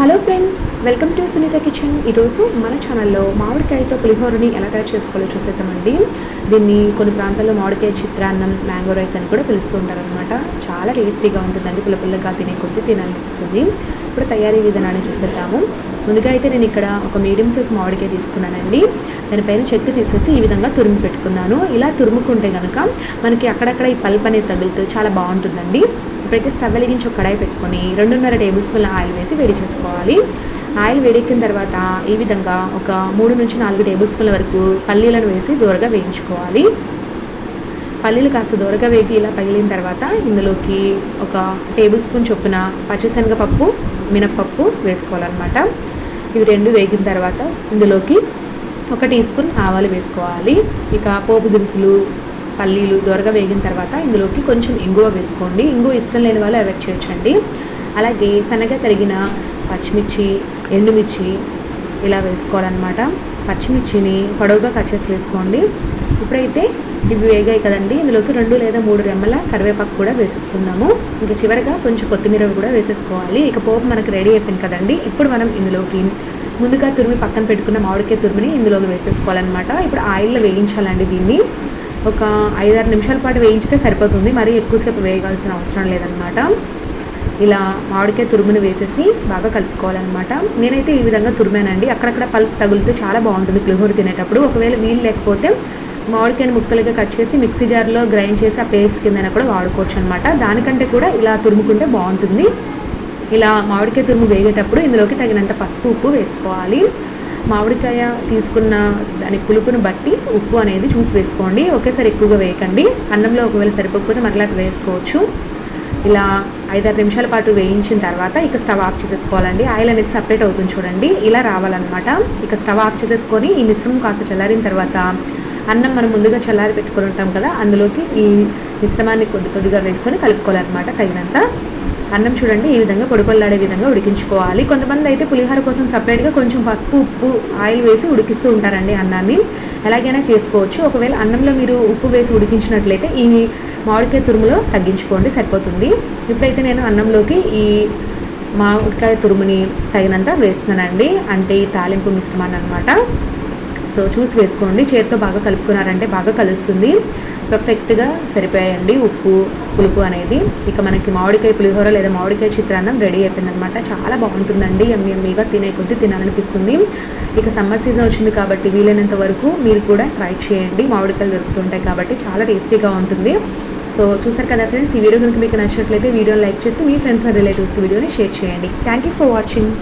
Hello friends welcome to Sunitha kitchen ఈరోజు మన ఛానల్లో మామిడికాయతో పులిహోరని ఎలా తయారు చేసుకోవాలో చూసేద్దామండి. దీన్ని కొన్ని ప్రాంతాల్లో మామిడికాయ చిత్రాన్నం మ్యాంగో రైస్ అని కూడా పిలుస్తూ ఉంటారనమాట చాలా టేస్టీగా ఉంటుందండి పుల్ల పుల్లగా తినే కొద్ది తినాలనిపిస్తుంది. ఇప్పుడు తయారీ విధానాన్ని చూసేద్దాము. ముందుగా అయితే నేను ఇక్కడ ఒక మీడియం సైజ్ మామిడికాయ తీసుకున్నానండి. దానిపైన చెక్కు తీసేసి ఈ విధంగా తురుము పెట్టుకున్నాను. ఇలా తురుముకుంటే కనుక మనకి అక్కడక్కడ ఈ పల్ప్ అనేది తగులుతూ చాలా బాగుంటుందండి. ఇప్పుడైతే స్టవ్ వెలిగించి ఒక కడాయి పెట్టుకొని రెండున్నర టేబుల్ స్పూన్ల ఆయిల్ వేసి వేడి చేసుకోవాలి. ఆయిల్ వేడెక్కిన తర్వాత ఈ విధంగా ఒక మూడు నుంచి నాలుగు టేబుల్ స్పూన్ల వరకు పల్లీలను వేసి దూరగా వేయించుకోవాలి. పల్లీలు కాస్త దూరగా వేగి ఇలా పగిలిన తర్వాత ఇందులోకి ఒక టేబుల్ స్పూన్ చొప్పున పచ్చిశనగపప్పు మినప్పప్పు వేసుకోవాలన్నమాట. ఇవి రెండు వేగిన తర్వాత ఇందులోకి ఒక టీ స్పూన్ ఆవాలు వేసుకోవాలి. ఇక పోపు దినుసులు పల్లీలు దొరగ వేగిన తర్వాత ఇందులోకి కొంచెం ఇంగువ వేసుకోండి. ఇంగువ ఇష్టం లేని వాళ్ళు అవాయిడ్ చేయొచ్చండి. అలాగే సన్నగా తరిగిన పచ్చిమిర్చి ఎండుమిర్చి ఇలా వేసుకోవాలన్నమాట. పచ్చిమిర్చిని పొడవుగా కట్ చేసి వేసుకోండి. ఇప్పుడైతే ఇవి వేగాయి కదండి. ఇందులోకి రెండు లేదా మూడు రెమ్మల కరివేపాకు కూడా వేసేసుకుందాము. ఇంకా చివరిగా కొంచెం కొత్తిమీర కూడా వేసేసుకోవాలి. ఇక పోపు మనకు రెడీ అయిపోయింది కదండి. ఇప్పుడు మనం ఇందులోకి ముందుగా తురిమి పక్కన పెట్టుకున్న మామిడికాయ తురిమిని ఇందులోకి వేసేసుకోవాలన్నమాట. ఇప్పుడు ఆయిల్లో వేయించాలండి దీన్ని. ఒక ఐదారు నిమిషాల పాటు వేయించితే సరిపోతుంది. మరీ ఎక్కువసేపు వేయగాల్సిన అవసరం లేదనమాట ఇలా మామిడికాయ తురుమును వేసేసి బాగా కలుపుకోవాలన్నమాట. నేనైతే ఈ విధంగా తురిమానండి. అక్కడక్కడ పల్పు తగులుతూ చాలా బాగుంటుంది పులిహోర తినేటప్పుడు. ఒకవేళ వీలు లేకపోతే మామిడికాయని ముక్కలుగా కట్ చేసి మిక్సీ జార్లో గ్రైండ్ చేసి ఆ పేస్ట్ కిందన కూడా వాడుకోవచ్చు అనమాట దానికంటే కూడా ఇలా తురుముకుంటే బాగుంటుంది. ఇలా మామిడికాయ తురుము వేగేటప్పుడు ఇందులోకి తగినంత పసుపు ఉప్పు వేసుకోవాలి. మామిడికాయ తీసుకున్న దాని పులుపును బట్టి ఉప్పు అనేది చూసి వేసుకోండి. ఒకేసారి ఎక్కువగా వేయకండి. అన్నంలో ఒకవేళ సరిపోకపోతే మరలా వేసుకోవచ్చు. ఇలా ఐదారు నిమిషాల పాటు వేయించిన తర్వాత ఇక స్టవ్ ఆఫ్ చేసేసుకోవాలండి. ఆయిల్ అనేది సపరేట్ అవుతుంది చూడండి. ఇలా రావాలన్నమాట. ఇక స్టవ్ ఆఫ్ చేసేసుకొని ఈ మిశ్రమం కాస్త చల్లారిన తర్వాత అన్నం మనం ముందుగా చల్లారి పెట్టుకొని ఉంటాం కదా అందులోకి ఈ మిశ్రమాన్ని కొద్ది కొద్దిగా వేసుకొని కలుపుకోవాలన్నమాట తగినంత. అన్నం చూడండి ఈ విధంగా పొడిపొల్లాడే విధంగా ఉడికించుకోవాలి. కొంతమంది అయితే పులిహోర కోసం సపరేట్గా కొంచెం పసుపు ఉప్పు ఆయిల్ వేసి ఉడికిస్తూ ఉంటారండి అన్నాన్ని. ఎలాగైనా చేసుకోవచ్చు. ఒకవేళ అన్నంలో మీరు ఉప్పు వేసి ఉడికించినట్లయితే ఈ మామిడికాయ తురుములో తగ్గించుకోండి సరిపోతుంది. ఇప్పుడైతే నేను అన్నంలోకి ఈ మామిడికాయ తురుముని తగినంత వేస్తున్నానండి. అంటే ఈ తాలింపు మిశ్రమాన్ని అనమాట సో చూసి వేసుకోండి. చేతితో బాగా కలుపుకున్నారంటే బాగా కలుస్తుంది. పర్ఫెక్ట్గా సరిపోయాయండి ఉప్పు పులుపు అనేది. ఇక మనకి మామిడికాయ పులిహోర లేదా మామిడికాయ చిత్రాన్నం రెడీ అయిపోయిందనమాట చాలా బాగుంటుందండి. ఎమ్మి ఎమ్మిగా తినే కొద్దీ తినాలనిపిస్తుంది. ఇక సమ్మర్ సీజన్ వచ్చింది కాబట్టి వీలైనంత వరకు మీరు కూడా ట్రై చేయండి. మామిడికాయలు దొరుకుతుంటాయి కాబట్టి చాలా టేస్టీగా ఉంటుంది. సో చూసారు కదా ఫ్రెండ్స్ ఈ వీడియో కనుక మీకు నచ్చినట్లయితే వీడియోని లైక్ చేసి మీ ఫ్రెండ్స్ అండ్ రిలేటివ్స్కి వీడియోని షేర్ చేయండి. Thank you for watching.